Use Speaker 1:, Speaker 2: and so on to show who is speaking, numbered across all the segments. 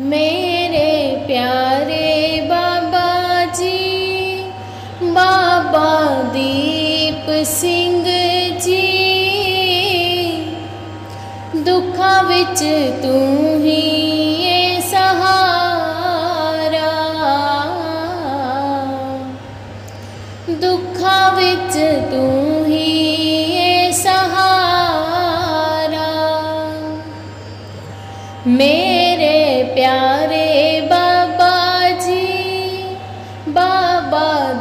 Speaker 1: ਮੇਰੇ ਪਿਆਰੇ ਬਾਬਾ ਜੀ ਬਾਬਾ ਦੀਪ ਸਿੰਘ ਜੀ ਦੁੱਖਾਂ ਵਿੱਚ ਤੂੰ ਹੀ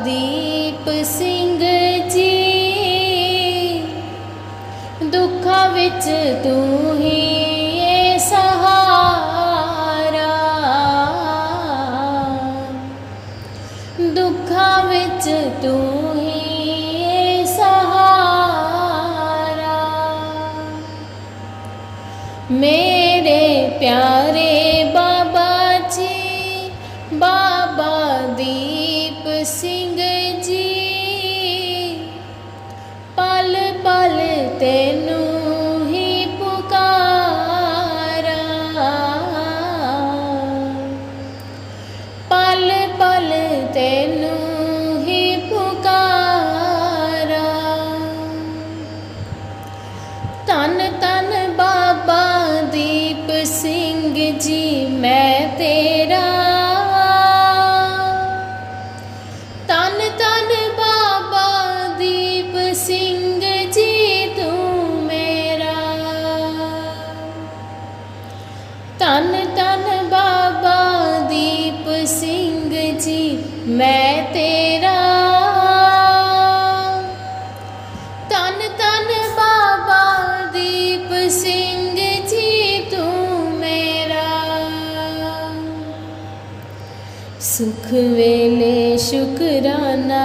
Speaker 1: ਦੀਪ ਸਿੰਘ ਜੀ ਦੁੱਖਾਂ ਵਿੱਚ ਤੂੰ ਹੀ ਧੰਨ ਧੰਨ ਬਾਬਾ ਦੀਪ ਸਿੰਘ ਜੀ ਮੈਂ ਤੇਰਾ ਸੁਖ ਵੇਲੇ ਸ਼ੁਕਰਾਨਾ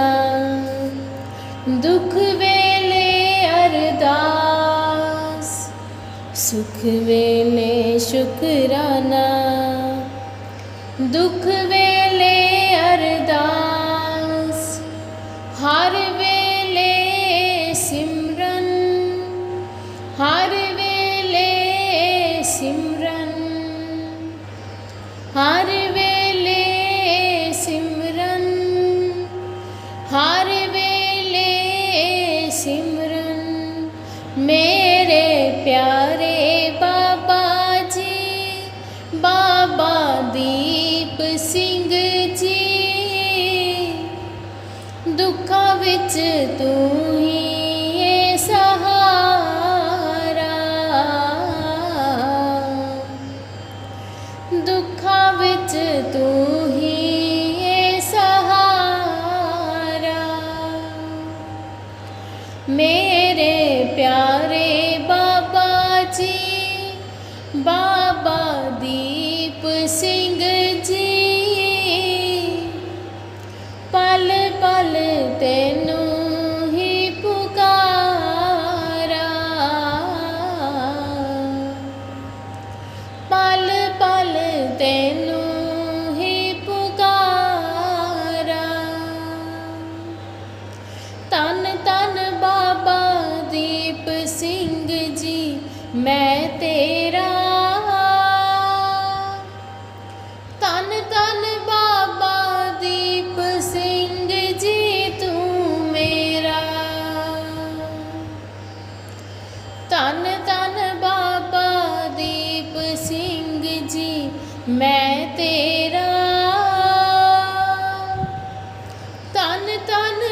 Speaker 1: ਦੁਖ ਵੇਲੇ ਅਰਦਾਸ ਸੁਖ ਵੇਲੇ ਸ਼ੁਕਰਾਨਾ ਦੁੱਖ ਵੇਲੇ ਅਰਦਾਸ। ਵਿੱਚ ਤੂੰ ਹੀ ਏ ਸਹਾਰਾ। ਦੁੱਖਾਂ ਵਿੱਚ ਤੂੰ ਹੀ ਏ ਸਹਾਰਾ। ਮੇਰੇ ਪਿਆਰੇ ਬਾਬਾ ਜੀ, ਬਾਬਾ ਦੀਪ ਸਿੰਘ ਮੈਂ ਤੇਰਾ ਤਨ ਤਨ ਬਾਬਾ ਦੀਪ ਸਿੰਘ ਜੀ, ਤੂੰ ਮੇਰਾ ਤਨ ਤਨ ਬਾਬਾ ਦੀਪ ਸਿੰਘ ਜੀ, ਮੈਂ ਤੇਰਾ ਤਨ ਤਨ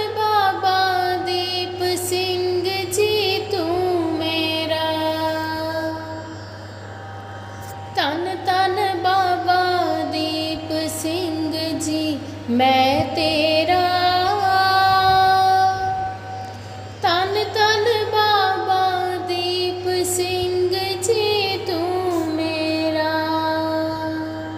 Speaker 1: ਤਨ ਤਨ ਬਾਬਾ ਦੀਪ ਸਿੰਘ ਜੀ ਮੈਂ ਤੇ